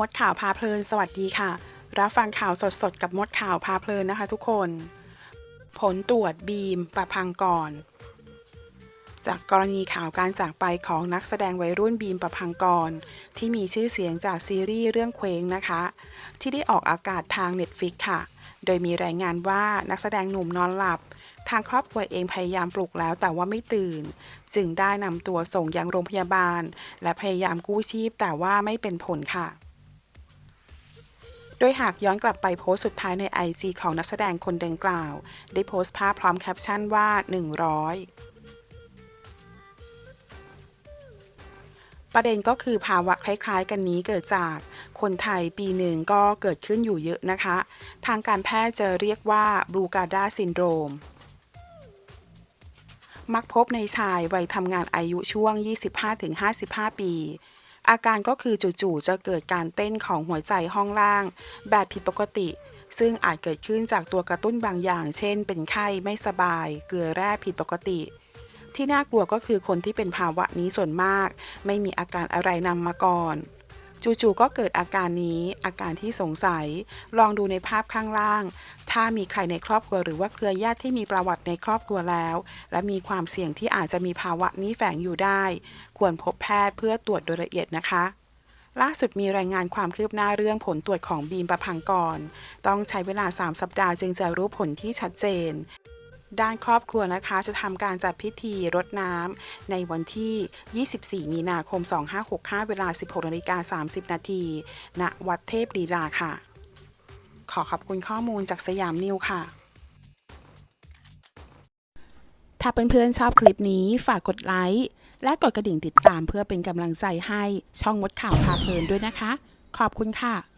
มดข่าวพาเพลิน สวัสดีค่ะ รับฟังข่าวสดๆ กับมดข่าวพาเพลินนะคะทุกคน ผลตรวจบีมประพังกรจากกรณีข่าวการจากไปของนักแสดงวัยรุ่นบีมประพังกร ที่มีชื่อเสียงจากซีรีส์เรื่องเคว้งนะคะ ที่ได้ออกอากาศทาง Netflix ค่ะ โดยมีรายงานว่านักแสดงหนุ่มนอนหลับ ทางครอบครัวเองพยายามปลุกแล้วแต่ว่าไม่ตื่น จึงได้นำตัวส่งยังโรงพยาบาล และพยายามกู้ชีพแต่ว่าไม่เป็นผลค่ะ โดยหากย้อนกลับไปโพสต์สุดท้ายใน IG ของนักแสดงคนดังกล่าว ได้โพสต์ภาพพร้อมแคปชั่นว่า 100ประเด็นก็คือภาวะคล้ายๆ กันนี้เกิดจากคนไทยปีหนึ่งก็เกิดขึ้นอยู่เยอะนะคะ ทางการแพทย์จะเรียกว่าบลูการ์ดาซินโดรม มักพบในชายวัยทำงานอายุช่วง 25-55 ปี อาการก็คือจู่ๆจะเกิดการเต้นของหัวใจห้องล่าง แบบผิดปกติ ซึ่งอาจเกิดขึ้นจากตัวกระตุ้นบางอย่าง เช่น เป็นไข้ไม่สบาย เกลือแร่ผิดปกติ ที่น่ากลัวก็คือคนที่เป็นภาวะนี้ส่วนมาก ไม่มีอาการอะไรนำมาก่อน จู่ๆก็เกิดอาการนี้ อาการที่สงสัย ลองดูในภาพข้างล่าง ถ้ามีใครในครอบครัวหรือว่าเครือญาติที่มีประวัติในครอบครัวแล้ว และมีความเสี่ยงที่อาจจะมีภาวะนี้แฝงอยู่ได้ ควรพบแพทย์เพื่อตรวจโดยละเอียดนะคะล่าสุดมีรายงานความคืบหน้าเรื่องผลตรวจของบีมประพังกร ต้องใช้เวลา 3 สัปดาห์จึงจะรู้ผลที่ชัดเจน ด้านครอบครัวนะคะจะทำการจัดพิธีรดน้ำในวันที่ 24 มีนาคม 2565 เวลา 16นาฬิกา30 นาทีณวัดเทพลีลาค่ะ ขอขอบคุณข้อมูลจากสยามนิวค่ะ ถ้าเพื่อนๆชอบคลิปนี้ฝากกดไลค์และกดกระดิ่งติดตามเพื่อเป็นกำลังใจให้ช่องมดข่าวพาเพลินด้วยนะคะ ขอบคุณค่ะ